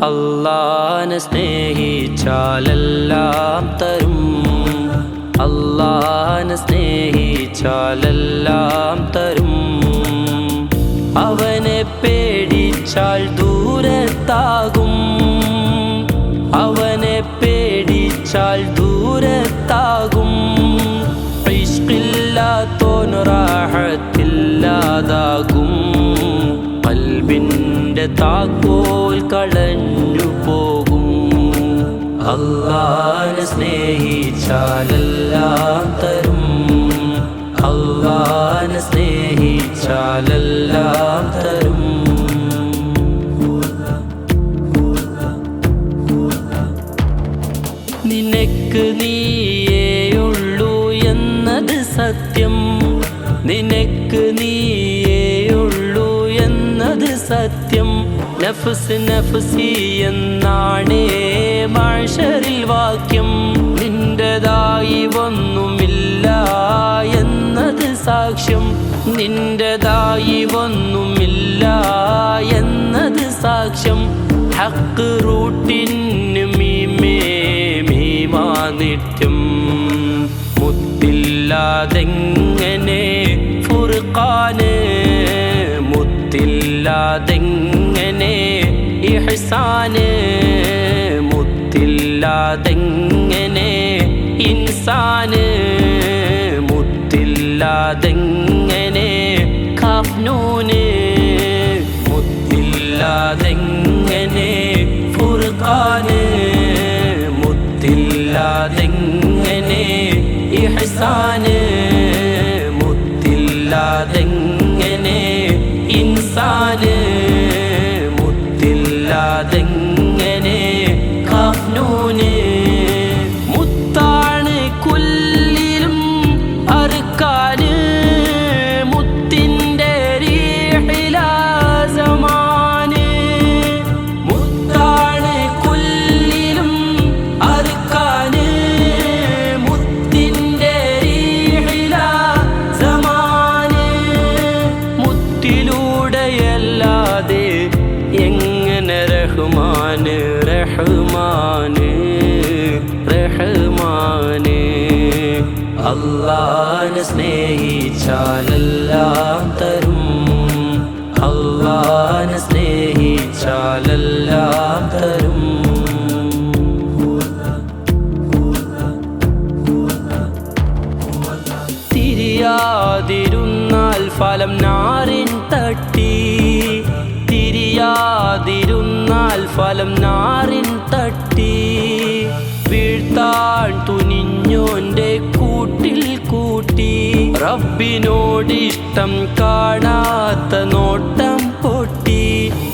അള്ളാനെ സ്നേഹിച്ചാലെല്ലാം തരും. അള്ളാനെ സ്നേഹിച്ചാലെല്ലാം തരും. അവനെ പേടിച്ചാൽ ദൂരത്താകും. അവനെ പേടിച്ചാൽ ദൂരത്താകും. ഇഷ്കില്ലാത്തോനൊരാഹത്തില്ലാതാകും കൽബിന്റെ താക്കോൽ കളഞ്ഞു പോകും. അള്ളാനെ സ്നേഹിച്ചാലെല്ലാം തരും അള്ളാനെ സ്നേഹിച്ചാലെല്ലാം തരും നിനക്ക് നീയേയുള്ളൂ എന്നത് സത്യം. നിനക്ക് നീയേയുള്ളൂ എന്നത് സത്യം. നഫ്സ് നഫ്സി എന്നാണേ മാഷറിൽ വാക്യം. നിന്റേതായി ഒന്നുമില്ല എന്നത് സാക്ഷ്യം. നിന്റേതായി ഒന്നുമില്ല എന്നത് സാക്ഷ്യം. ഹക്ക് റൂട്ടിന് മീമേ മീമാ നിത്യം. മുത്തില്ലാതെങ്ങനെ ഫുർഖാന് മുത്തില്ലാതെങ്ങനെ ഇഹ്സാന് മുത്തില്ലാതെങ്ങനെ ഇൻസാന്? മുത്തില്ലാതെങ്ങനെ ഖാഫ്നൂന്? മുത്തില്ലാതെങ്ങനെ ഫുർഖാന്? മുത്തില്ലാതെങ്ങനെ ഇഹ്സാന് മുത്തില്ലാതെങ്ങനെ ഇൻസാന്? അള്ളാനെ സ്നേഹിച്ചാലെല്ലാം തരും അള്ളാനെ സ്നേഹിച്ചാലെല്ലാം തരും തിരിയാതിരുന്നാൽ ഫലം നാറിൻ തട്ടി. തിരിയാതിരുന്നാൽ ഫലം നാറിൻ തട്ടി. റബ്ബിനോടിഷ്ടം കാണാത്ത നോട്ടം പൊട്ടി.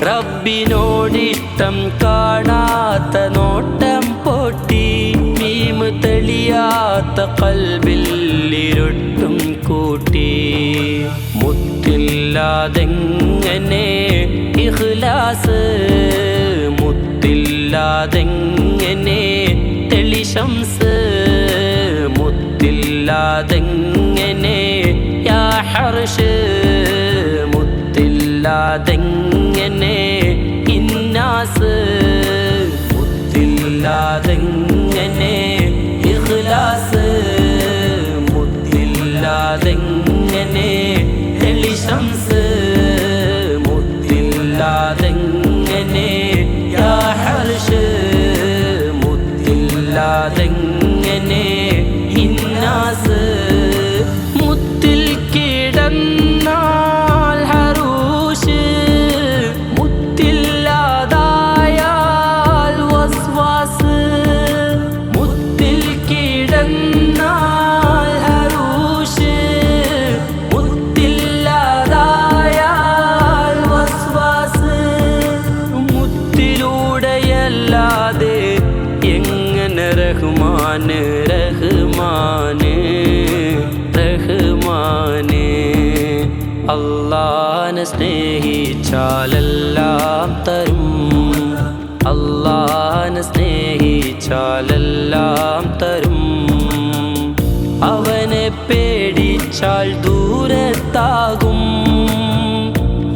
റബ്ബിനോടിഷ്ടം കാണാത്ത നോട്ടം പൊട്ടി. മീമ് തെളിയാത്ത കൽബിൽ ഇരുട്ടും കൂട്ടി. മുത്തില്ലാതെങ്ങനെ ഇഖ്ലാസ്? മുത്തില്ലാതെങ്ങനെ തെളിശംസ്? മുത്തില്ലാതെങ്ങനെ മുത്തില്ലാതെങ്ങനെ ഇന്നാസ്? മുത്തില്ലാതെങ്ങനെ റഹ്മാന് സ്നേഹിച്ചാലെല്ലാം തരും. അള്ളാനെ സ്നേഹിച്ചാലെല്ലാം തരും. പേടിച്ചാൽ ദൂരത്താകും.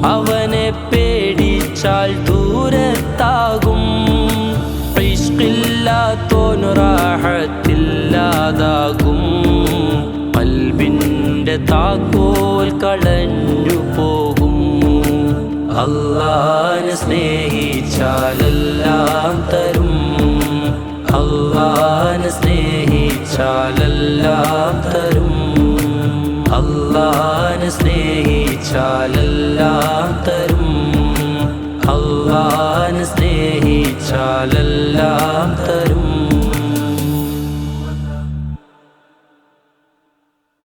അവനെ പേടിച്ചാൽ ദൂരത്താകും. ഇഷ്കില്ലാത്തോൻ അൽബിന്റെ താക്കോൽ കളഞ്ഞു പോകും. അള്ളാനെ സ്നേഹിച്ചാലെല്ലാം തരും. തരും